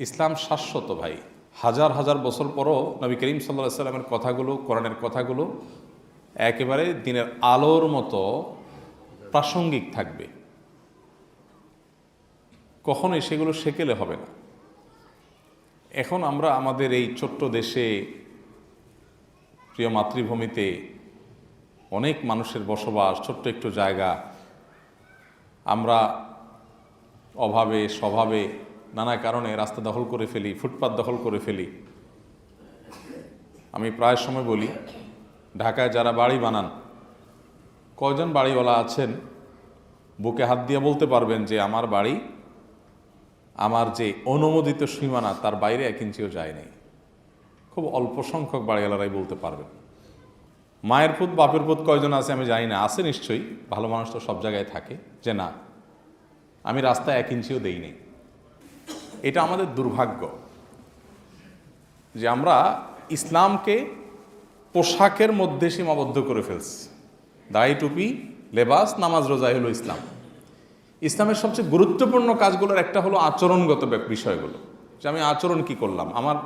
ইসলাম শাশ্বত ভাই। হাজার হাজার বছর পরও নবী করিম সাল্লা সাল্লামের কথাগুলো, কোরআনের কথাগুলো একেবারে দিনের আলোর মতো প্রাসঙ্গিক থাকবে। কখনোই সেগুলো সেকেলে হবে না। এখন আমরা আমাদের এই ছোট্ট দেশে, প্রিয় মাতৃভূমিতে অনেক মানুষের বসবাস, ছোট্ট একটু জায়গা। আমরা অভাবে, স্বভাবে নানা কারণে রাস্তা দখল করে ফেলি, ফুটপাত দখল করে ফেলি। আমি প্রায় সময় বলি, ঢাকায় যারা বাড়ি বানান, কয়জন বাড়িওয়ালা আছেন, বুকে হাত দিয়ে বলতে পারবেন যে আমার বাড়ি, আমার যে অনুমোদিত সীমানা তার বাইরে এক ইঞ্চিও যায় নাই। খুব অল্প সংখ্যক বাড়িওয়ালারাই বলতে পারবেন। মায়ের পুত, বাপের পুত কয়জন আছে আমি জানি না, আছে নিশ্চয়ই, ভালো মানুষ তো সব জায়গায় থাকে, যে না, আমি রাস্তায় এক ইঞ্চিও দেইনি এটা আমাদের দুর্ভাগ্য যে আমরা ইসলামকে পোশাকের মধ্যে সীমাবদ্ধ করে ফেলছি। দাড়ি টুপি, লেবাস, নামাজ রোজাই হলো ইসলাম। ইসলামের সবচেয়ে গুরুত্বপূর্ণ কাজগুলোর একটা হলো আচরণগত বিষয়গুলো যে আমি আচরণ কি করলাম, আমার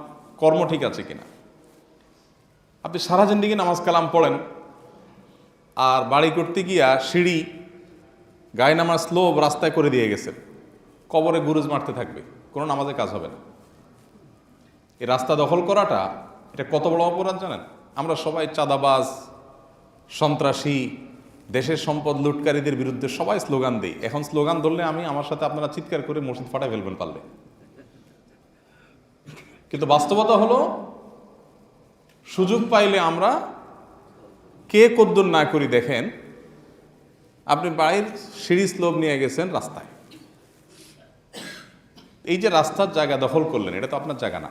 কর্ম ঠিক আছে কিনা। আপনি সারা জিন্দিগি নামাজ কালাম পড়েন, আর বাড়ি করতে গিয়া সিঁড়ি, গায়ে নামার স্লোভ রাস্তায় করে দিয়ে গেছেন, কবরে গুরুজ মারতে থাকবে। কোনো নামাজে কাজ হবে না। এই রাস্তা দখল করাটা এটা কত বড় অপরাধ জানেন? আমরা সবাই চাঁদাবাজ, সন্ত্রাসী, দেশের সম্পদ লুটকারীদের বিরুদ্ধে সবাই স্লোগান দিই। এখন স্লোগান ধরলে আমি আমার সাথে আপনারা চিৎকার করে মসজিদ ফাটাই ফেলবেন পারলে। কিন্তু বাস্তবতা হলো, সুযোগ পাইলে আমরা কে কদ্দুর না করি দেখেন, আপনি বাড়ির সিঁড়ি স্লোভ নিয়ে গেছেন রাস্তায়। এই যে রাস্তার জায়গা দখল করলেন, এটা তো আপনার জায়গা না।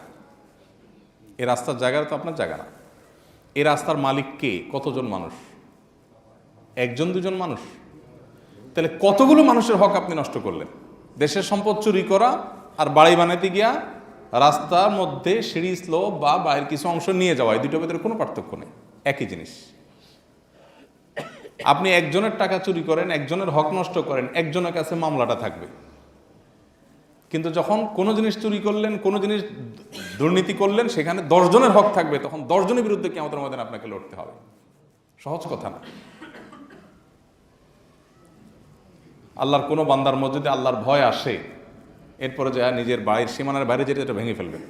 এই রাস্তার জায়গাটা তো আপনার জায়গা না। এই রাস্তার মালিক কে? কতজন মানুষ? একজন, দুজন মানুষ? তাহলে কতগুলো মানুষের হক আপনি নষ্ট করলেন? দেশের সম্পদ চুরি করা আর বাড়ি বানাইতে গিয়া রাস্তার মধ্যে সিঁড়ি, স্লোপ বা বাইরের কিছু অংশ নিয়ে যাওয়া, এই দুটোর ভিতরে কোনো পার্থক্য নেই। একই জিনিস। আপনি একজনের টাকা চুরি করেন, একজনের হক নষ্ট করেন, একজনের কাছে মামলাটা থাকবে। কিন্তু যখন কোনো জিনিস চুরি করলেন, কোনো জিনিস দুর্নীতি করলেন, সেখানে দশজনের হক থাকবে, তখন দশজনের বিরুদ্ধে কি আমাদের মধ্যে আপনাকে লড়তে হবে। সহজ কথা না। আল্লাহর কোনো বান্দার মধ্যে যদি আল্লাহর ভয় আসে, এরপরে যা নিজের বাড়ির সীমানার বাইরে যেটা এটা ভেঙে ফেলবেন।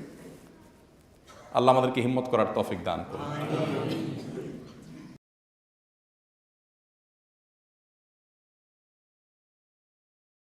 আল্লাহ আমাদেরকে হিম্মত করার তৌফিক দান করুন।